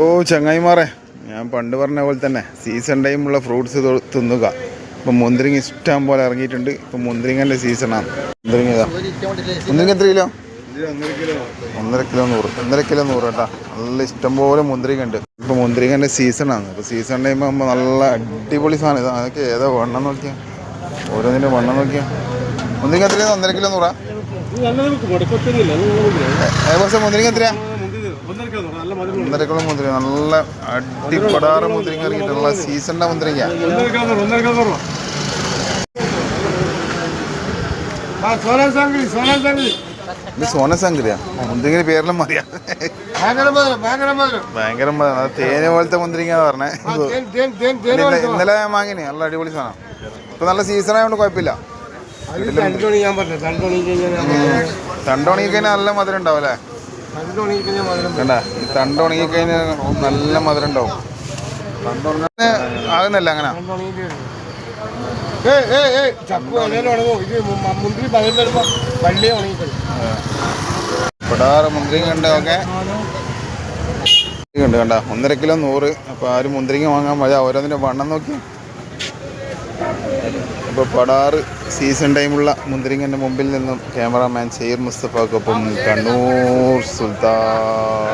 ഓ ചങ്ങായിമാറെ ഞാൻ പണ്ട് പറഞ്ഞ പോലെ തന്നെ സീസൺ ടൈമുള്ള ഫ്രൂട്ട്സ് തിന്നുക ഇപ്പം മുന്തിരിങ്ങ ഇഷ്ടം പോലെ ഇറങ്ങിയിട്ടുണ്ട് ഇപ്പം മുന്തിരിങ്ങന്റെ സീസണാണ് മുന്തിരിങ്ങ ഇതാ മുന്തിരിങ്ങ എത്ര കിലോ ഒന്നര കിലോ നൂറ് ഒന്നര കിലോ നൂറ് കേട്ടാ നല്ല ഇഷ്ടം പോലെ മുന്തിരിങ്ങ ഉണ്ട് ഇപ്പം മുന്തിരിങ്ങന്റെ സീസണാണ് ഇപ്പോൾ സീസൺ ടൈം ആകുമ്പോൾ നല്ല അടിപൊളി സാധനം ഇതാ അതൊക്കെ ഏതാ വണ്ണം നോക്കിയാ ഓരോന്നിന്റെ വണ്ണം നോക്കിയാ മുന്തിരിങ്ങ എത്രയാണ് ഒന്നര കിലോ നൂറാ ഏകദേശം മുന്തിരിങ്ങ എത്രയാ ഒന്നര കിലോ മുന്തിരി നല്ല അടിപടാറ് മുന്തിരിങ്ങ ഇറങ്ങിയിട്ടുള്ള സീസണിന്റെ മുന്തിരിങ്ങ. ഇത് സോനസങ്കരിയാ മുന്തിരിങ്ങിന് പേരെല്ലാം മതിയാ. ഭയങ്കര അത് തേന് പോലത്തെ മുന്തിരിങ്ങ പറഞ്ഞേ. ഇന്നലെ- ഞാൻ വാങ്ങിനി നല്ല അടിപൊളി സാധനം. ഇപ്പൊ നല്ല സീസൺ ആയതുകൊണ്ട് കുഴപ്പമില്ല ഞാൻ പറഞ്ഞു രണ്ടു മണിക്ക് കഴിഞ്ഞാൽ തണ്ട് ഉണങ്ങി കഴിഞ്ഞാൽ നല്ല മധുരം ഉണ്ടാവും അല്ലേ? കണ്ട? ഈ തണ്ട് നല്ല മധുരം ഉണ്ടാവും ആകുന്നല്ല ഉണങ്ങാൻ ആകുന്നില്ല അങ്ങനെ പടാറ് മുന്തിരിങ്ങ ഉണ്ട് ഓക്കെ. ഉണ്ട് കണ്ട? ഒന്നര കിലോ നൂറ്. അപ്പോൾ ആരും മുന്തിരിങ്ങ വാങ്ങാൻ മഴ ഓരോന്നിന്റെ വണ്ണം നോക്കി. അപ്പോൾ പടാറ് സീസൺ ടൈമുള്ള മുന്തിരിങ്ങന്റെ മുമ്പിൽ നിന്നും ക്യാമറാമാൻ ഷെയ്ർ മുസ്തഫക്കൊപ്പം കണ്ണൂർ സുൽത്താൻ.